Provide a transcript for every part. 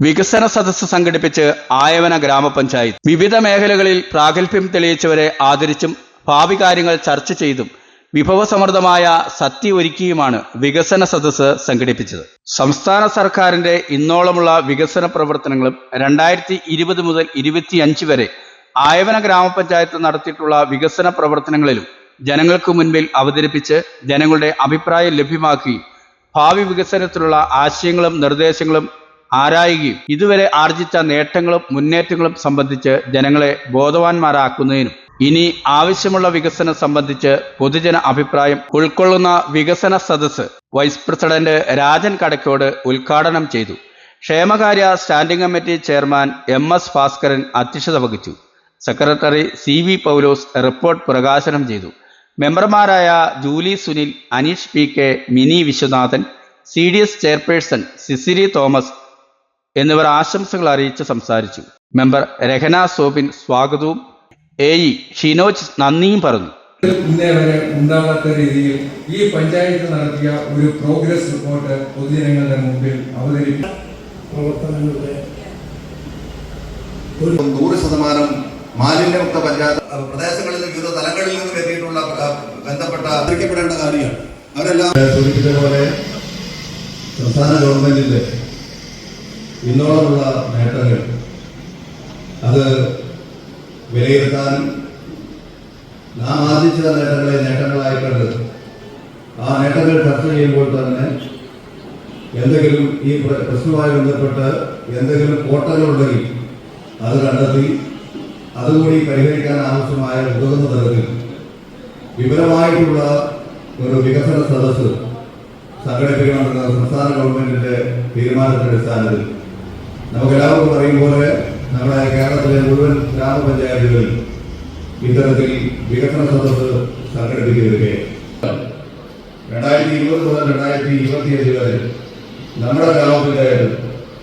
വികസന സദസ്സ് സംഘടിപ്പിച്ച് ആയവന ഗ്രാമപഞ്ചായത്ത്. വിവിധ മേഖലകളിൽ പ്രാഗൽഭ്യം തെളിയിച്ചവരെ ആദരിച്ചും ഭാവി കാര്യങ്ങൾ ചർച്ച ചെയ്തും വിഭവസമൃദ്ധമായ സത്യ ഒരുക്കിയുമാണ് വികസന സദസ്സ് സംഘടിപ്പിച്ചത്. സംസ്ഥാന സർക്കാരിന്റെ ഇന്നോളമുള്ള വികസന പ്രവർത്തനങ്ങളും രണ്ടായിരത്തി ഇരുപത് മുതൽ ഇരുപത്തിയഞ്ച് വരെ ആയവന ഗ്രാമപഞ്ചായത്ത് നടത്തിയിട്ടുള്ള വികസന പ്രവർത്തനങ്ങളിലും ജനങ്ങൾക്ക് മുൻപിൽ അവതരിപ്പിച്ച് ജനങ്ങളുടെ അഭിപ്രായം ലഭ്യമാക്കി ഭാവി വികസനത്തിലുള്ള ആശയങ്ങളും നിർദ്ദേശങ്ങളും ആരായുകയും ഇതുവരെ ആർജിച്ച നേട്ടങ്ങളും മുന്നേറ്റങ്ങളും സംബന്ധിച്ച് ജനങ്ങളെ ബോധവാന്മാരാക്കുന്നതിനും ഇനി ആവശ്യമുള്ള വികസനം സംബന്ധിച്ച് പൊതുജന അഭിപ്രായം ഉൾക്കൊള്ളുന്ന വികസന സദസ്സ് വൈസ് പ്രസിഡന്റ് രാജൻ കടക്കോട് ഉദ്ഘാടനം ചെയ്തു. ക്ഷേമകാര്യ standing committee chairman M S Bhaskaran അധ്യക്ഷത വഹിച്ചു. Secretary C V Paulose report പ്രകാശനം ചെയ്തു. മെമ്പർമാരായ Julie Sunil Aneesh P K Mini Viswanathan C D S chairperson Sisiri Thomas എന്നിവർ ആശംസകൾ അറിയിച്ച് സംസാരിച്ചു. മെമ്പർ രഹന സോബിൻ സ്വാഗതവും എ ഇ ഷിനോജ് നന്ദിയും പറഞ്ഞു. ഇന്നേ വരെ ഉണ്ടാകാത്ത രീതിയിൽ ഈ പഞ്ചായത്ത് നടത്തിയ ഒരു പ്രോഗ്രസ് റിപ്പോർട്ട് പൊതുജനങ്ങളുടെ മുമ്പിൽ അവതരിപ്പിക്കും പ്രവർത്തനങ്ങളുടെ നൂറ് ശതമാനം മാലിന്യമുക്ത പഞ്ചായത്ത് പ്രദേശങ്ങളിൽ നിന്ന് വിവിധ തലങ്ങളിൽ നിന്നും എത്തിയിട്ടുള്ള ബന്ധപ്പെട്ട അറിയിക്കപ്പെടേണ്ട കാര്യമാണ്. അവരെല്ലാം സൂചിപ്പിച്ച പോലെ സംസ്ഥാന ഗവൺമെന്റിന്റെ ഇന്നോളമുള്ള നേട്ടങ്ങൾ. അത് വിലയിരുത്താൻ നാം ആർജിച്ച നേട്ടങ്ങളെ നേട്ടങ്ങളായി ആ നേട്ടങ്ങൾ ചർച്ച ചെയ്യുമ്പോൾ തന്നെ എന്തെങ്കിലും ഈ പ്ര- പ്രശ്നവുമായി ബന്ധപ്പെട്ട് എന്തെങ്കിലും കോട്ടകളുണ്ടെങ്കിൽ അത് കണ്ടെത്തി അതുകൂടി പരിഹരിക്കാൻ ആവശ്യമായ ഉതകുന്ന തരത്തിൽ വിപുലമായിട്ടുള്ള ഒരു വികസന സദസ്സ് സംഘടിപ്പിക്കണമെന്ന സംസ്ഥാന ഗവൺമെന്റിന്റെ തീരുമാനത്തിന്റെ അടിസ്ഥാനത്തിൽ നമുക്കെല്ലാവർക്കും അറിയും പോലെ നമ്മുടെ കേരളത്തിലെ മുഴുവൻ ഗ്രാമപഞ്ചായത്തുകളിൽ ഇത്തരത്തിൽ വികസന സദസ്സ് സംഘടിപ്പിച്ചു രണ്ടായിരത്തി ഇരുപത് മുതൽ രണ്ടായിരത്തി ഇരുപത്തിയഞ്ച് വരെ നമ്മുടെ ഗ്രാമപഞ്ചായത്ത്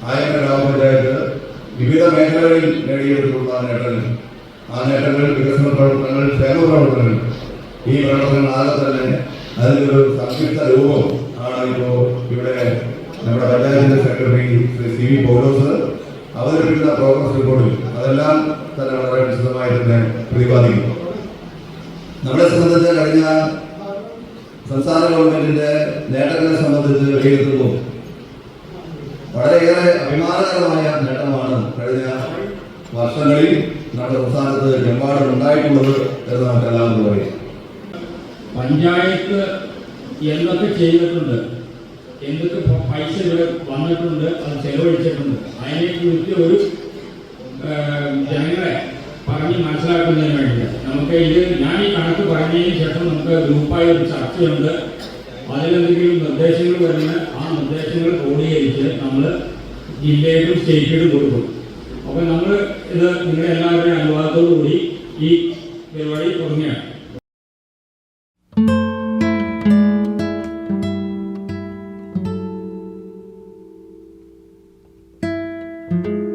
ആയന ഗ്രാമപഞ്ചായത്ത് വിവിധ മേഖലകളിൽ നേടിയെടുത്തിട്ടുള്ള നേട്ടങ്ങൾ ആ നേട്ടങ്ങൾ വികസന പ്രവർത്തനങ്ങൾ ക്ഷേമ പ്രവർത്തനങ്ങൾ ഈ പ്രവർത്തനങ്ങൾ ആകെ തന്നെ അതിനൊരു സംയുക്ത രൂപം ആണ് ഇപ്പോൾ ഇവിടെ നമ്മുടെ പഞ്ചായത്തിന്റെ സെക്രട്ടറി സി വി പൗലോസ് അവതരിപ്പിക്കുന്ന പ്രോഗ്രസ് റിപ്പോർട്ടിൽ അതെല്ലാം തന്നെ വളരെ വിശദമായി തന്നെ പ്രതിപാദിക്കുന്നു നമ്മളെ സംബന്ധിച്ച് കഴിഞ്ഞ സംസ്ഥാന ഗവൺമെന്റിന്റെ നേട്ടങ്ങളെ സംബന്ധിച്ച് വിലയിരുത്തുമ്പോൾ വളരെയേറെ അഭിമാനകരമായ നേട്ടമാണ് കഴിഞ്ഞ വർഷങ്ങളിൽ നമ്മുടെ സംസ്ഥാനത്ത് എമ്പാടും ഉണ്ടായിട്ടുള്ളത് എന്ന് നമുക്ക് എല്ലാവർക്കും അറിയാം. പഞ്ചായത്ത് എന്നൊക്കെ ചെയ്തിട്ടുണ്ട്. എന്തൊക്കെ പൈസ ഇവിടെ വന്നിട്ടുണ്ട് അത് ചെലവഴിച്ചിട്ടുണ്ട്. അതിനെ കുറിച്ച് ഒരു ജനങ്ങളെ പറഞ്ഞ് മനസ്സിലാക്കുന്നതിന് വേണ്ടിയിട്ട്. നമുക്ക് ഇത് ഞാൻ ഈ കണക്ക് പറഞ്ഞതിന് ശേഷം നമുക്ക് ഗ്രൂപ്പായി ഒരു ചർച്ചയുണ്ട്. അതിലെന്തെങ്കിലും നിർദ്ദേശങ്ങൾ വരുന്ന ആ നിർദ്ദേശങ്ങൾ ക്രോഡീകരിച്ച് നമ്മൾ ജില്ലയിലും സ്റ്റേറ്റിലും കൊടുക്കും. അപ്പോൾ നമ്മൾ ഇത് നിങ്ങളെല്ലാവരുടെയും അനുവാദത്തോടു കൂടി ഈ പരിപാടി തുടങ്ങിയാണ് Música